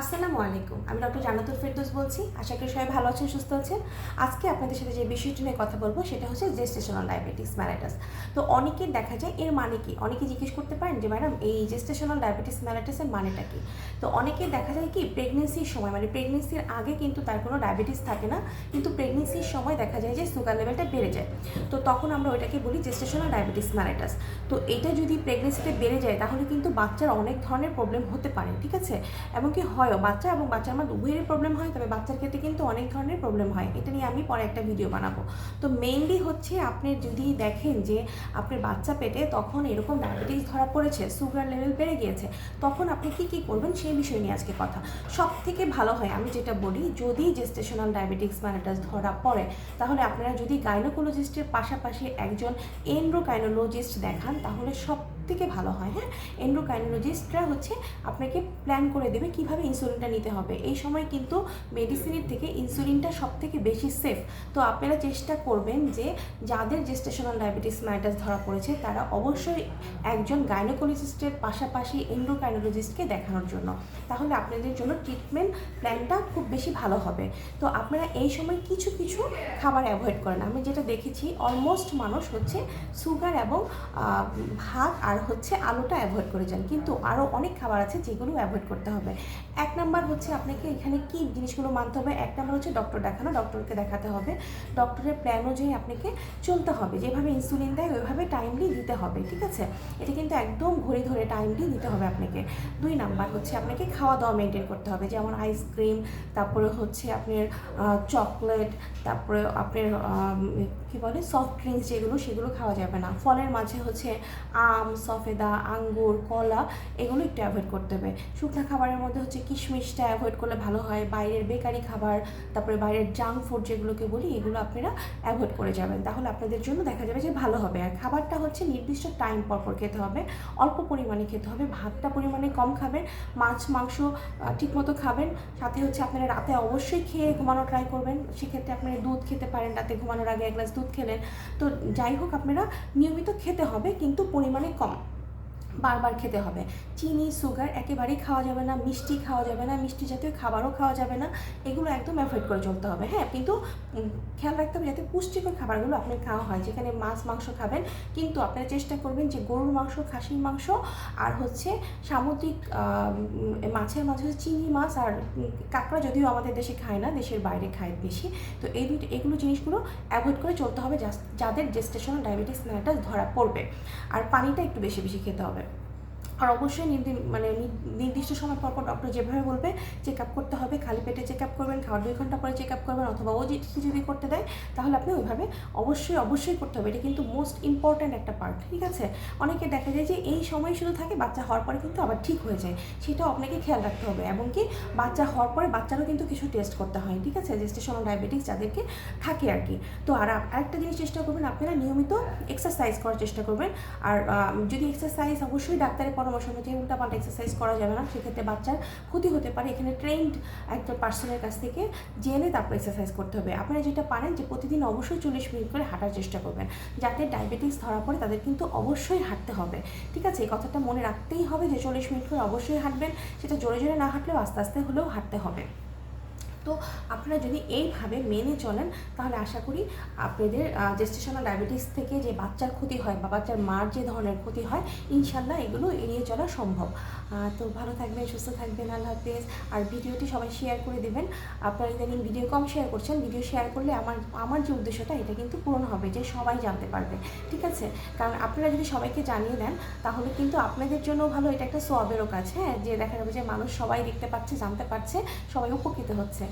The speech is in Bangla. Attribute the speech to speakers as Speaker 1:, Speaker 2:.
Speaker 1: আসসালামু আলাইকুম। আমি ডক্টর জান্নাতুল ফেরদৌস বলছি। আশা করি সবাই ভালো আছেন, সুস্থ আছেন। আজকে আপনাদের সাথে যে বিষয়টি নিয়ে কথা বলব সেটা হচ্ছে জেস্টেশনাল ডায়াবেটিস ম্যালাইটাস তো অনেকের দেখা যায় এর মানে কি? অনেকে জিজ্ঞেস করতে পারেন যে, ম্যাডাম, এই জেস্টেশনাল ডায়াবেটিস ম্যালাইটাসের মানেটা কি? তো অনেকের দেখা যায় কি প্রেগনেন্সির সময় মানে প্রেগনেন্সির আগে কিন্তু তার কোনো ডায়াবেটিস থাকে না, কিন্তু প্রেগনেন্সির সময় দেখা যায় যে সুগার লেভেলটা বেড়ে যায়। তো তখন আমরা ওইটাকে বলি জেস্টেশনাল ডায়াবেটিস ম্যালাইটাস তো এটা যদি প্রেগনেন্সিতে বেড়ে যায়, তাহলে কিন্তু বাচ্চার অনেক ধরনের প্রবলেম হতে পারে, ঠিক আছে? এমনকি হয়ও বাচ্চা এবং বাচ্চার মধ্যে উভয়েরই প্রবলেম হয়, তবে বাচ্চার ক্ষেত্রে কিন্তু অনেক ধরনের প্রবলেম হয়। এটা নিয়ে আমি পরে একটা ভিডিও বানাবো। তো মেইনলি হচ্ছে আপনি যদি দেখেন যে আপনার বাচ্চা পেটে তখন এরকম ডায়াবেটিস ধরা পড়েছে সুগার লেভেল বেড়ে গিয়েছে, তখন আপনি কি কি করবেন সেই বিষয় নিয়ে আজকে কথা। সব থেকে ভালো হয় আমি যেটা বলি, যদি জেস্টেশনাল ডায়াবেটিক্স ম্যানাটাস ধরা পড়ে, তাহলে আপনারা যদি গাইনোকোলজিস্টের পাশাপাশি একজন এন্ড্রোকাইনোলজিস্ট দেখান, তাহলে সব থেকে ভালো হয় হ্যাঁ? এন্ড্রোকাইনোলজিস্টরা হচ্ছে আপনাকে প্ল্যান করে দেবে কীভাবে ইনসুলিনটা নিতে হবে। এই সময় কিন্তু মেডিসিনের থেকে ইনসুলিনটা সব থেকে বেশি সেফ তো আপনারা চেষ্টা করবেন যে যাদের জেস্টেশনাল ডায়াবেটিস ম্যাটাস ধরা পড়েছে, তারা অবশ্যই একজন গাইনোকোলজিস্টের পাশাপাশি এন্ড্রোকাইনোলজিস্টকে দেখানোর জন্য। তাহলে আপনাদের জন্য ট্রিটমেন্ট প্ল্যানটা খুব বেশি ভালো হবে। তো আপনারা এই সময় কিছু কিছু খাবার অ্যাভয়েড করেন। আমি যেটা দেখেছি অলমোস্ট মানুষ হচ্ছে সুগার এবং ভাত আর হচ্ছে আলুটা অ্যাভয়েড করে যান। কিন্তু আরও অনেক খাবার আছে যেগুলো অ্যাভয়েড করতে হবে। এক নাম্বার হচ্ছে আপনাকে এখানে কি জিনিসগুলো মানতে হবে? এক নাম্বার হচ্ছে ডক্টর দেখানো। ডক্টরকে দেখাতে হবে। ডক্টরের প্ল্যান অনুযায়ী আপনাকে চলতে হবে। যেভাবে ইনসুলিন দেয়, ওইভাবে টাইমলি দিতে হবে, ঠিক আছে? এটা কিন্তু একদম ঘড়ি ধরে টাইমলি দিতে হবে আপনাকে। দুই নাম্বার হচ্ছে আপনাকে খাওয়া দাওয়া মেনটেন করতে হবে। যেমন আইসক্রিম তারপরে হচ্ছে আপনার চকলেট তারপরে আপনার কী বলে? সফট ড্রিঙ্কস যেগুলো, সেগুলো খাওয়া যাবে না। ফলের মাঝে হচ্ছে আম সফেদা, আঙ্গুর, কলা এগুলো একটু অ্যাভয়েড করতে হবে। শুকনো খাবারের মধ্যে হচ্ছে কিশমিশটা অ্যাভয়েড করলে ভালো হয়। বাইরের বেকারি খাবার, তারপরে বাইরের জাঙ্ক ফুড যেগুলোকে বলি, এগুলো আপনারা অ্যাভয়েড করে যাবেন। তাহলে আপনাদের জন্য দেখা যাবে যে ভালো হবে। আর খাবারটা হচ্ছে নির্দিষ্ট টাইম পর পর খেতে হবে। অল্প পরিমাণে খেতে হবে। ভাতটা পরিমাণে কম খাবেন। মাছ, মাংস ঠিকমতো খাবেন। সাথে হচ্ছে আপনারা রাতে অবশ্যই খেয়ে ঘুমানো ট্রাই করবেন। সেক্ষেত্রে আপনারা দুধ খেতে পারেন রাতে। ঘুমানোর আগে এক গ্লাস দুধ খেলেন। তো যাই হোক, আপনারা নিয়মিত খেতে হবে, কিন্তু পরিমাণে কম। বারবার খেতে হবে। চিনি সুগার একেবারেই খাওয়া যাবে না, মিষ্টি খাওয়া যাবে না, মিষ্টি জাতীয় খাবারও খাওয়া যাবে না, এগুলো একদম অ্যাভয়েড করে চলতে হবে। হ্যাঁ কিন্তু খেয়াল রাখতে হবে যাতে পুষ্টিকর খাবারগুলো আপনার খাওয়া হয়, যেখানে মাছ, মাংস খাবেন। কিন্তু আপনারা চেষ্টা করবেন যে গরুর মাংস, খাসির মাংস আর হচ্ছে সামুদ্রিক মাছের মাঝে হচ্ছে চিংড়ি মাছ আর কাঁকড়া যদিও আমাদের দেশে খায় না, দেশের বাইরে খায় বেশি। তো এই দুটো এগুলো জিনিসগুলো অ্যাভয়েড করে চলতে হবে যাদের জেস্টেশনাল ডায়াবেটিস ম্যাটাস ধরা পড়বে। আর পানিটা একটু বেশি বেশি খেতে হবে। আর অবশ্যই নির্দিন মানে নির্দিষ্ট সময় পর পর ডক্টর যেভাবে বলবে চেক আপ করতে হবে, খালি পেটে চেক আপ করবেন, খাওয়ার দুই ঘণ্টা পরে চেক আপ করবেন অথবা ও যদি করতে দেয়, তাহলে আপনি ওইভাবে অবশ্যই অবশ্যই করতে হবে। এটা কিন্তু মোস্ট ইম্পর্ট্যান্ট একটা পার্ট ঠিক আছে? অনেকে দেখা যায় যে এই সময় শুধু থাকে, বাচ্চা হওয়ার পরে কিন্তু আবার ঠিক হয়ে যায়। সেটাও আপনাকে খেয়াল রাখতে হবে। এবং কি বাচ্চা হওয়ার পরে বাচ্চারও কিন্তু কিছু টেস্ট করতে হয়, ঠিক আছে? জেস্টেশনাল ডায়াবেটিস যাদেরকে থাকে আর কি। তো আর আরেকটা জিনিস চেষ্টা করবেন, আপনারা নিয়মিত এক্সারসাইজ করার চেষ্টা করবেন। আর যদি এক্সারসাইজ অবশ্যই ডাক্তারের পরামর্শ অনুযায়ী উল্টাপাল্টা এক্সারসাইজ করা যাবে না সেক্ষেত্রে বাচ্চার ক্ষতি হতে পারে। এখানে ট্রেন্ড একটা পার্সনের কাছ থেকে জেনে তারপর এক্সারসাইজ করতে হবে। আপনারা যেটা পারেন যে প্রতিদিন অবশ্যই চল্লিশ মিনিট করে হাঁটার চেষ্টা করবেন। যাতে ডায়াবেটিস ধরা পড়ে তাদের কিন্তু অবশ্যই হাঁটতে হবে। ঠিক আছে? এই কথাটা মনে রাখতেই হবে যে চল্লিশ মিনিট করে অবশ্যই হাঁটবেন। সেটা জোরে জোরে না হাঁটলেও আস্তে আস্তে হলেও হাঁটতে হবে। তো আপনারা যদি এইভাবে মেনে চলেন, তাহলে আশা করি আপনাদের জেস্টেশনাল ডায়াবেটিস থেকে যে বাচ্চার ক্ষতি হয় বা বাচ্চার মার যে ধরনের ক্ষতি হয় ইনশাল্লাহ এগুলো এড়িয়ে চলা সম্ভব। তো ভালো থাকবেন, সুস্থ থাকবেন, আল্লাহ হাফেজ। আর ভিডিওটি সবাই শেয়ার করে দেবেন। আপনারা ইদানিং ভিডিও কম শেয়ার করছেন ভিডিও শেয়ার করলে আমার আমার যে উদ্দেশ্যটা, এটা কিন্তু পূরণ হবে, যে সবাই জানতে পারবে। ঠিক আছে? কারণ আপনারা যদি সবাইকে জানিয়ে দেন, তাহলে কিন্তু আপনাদের জন্য ভালো, এটা একটা সোয়াবেরও কাজ হ্যাঁ? যে দেখা যাবে যে মানুষ সবাই দেখতে পাচ্ছে, জানতে পারছে, সবাই উপকৃত হচ্ছে।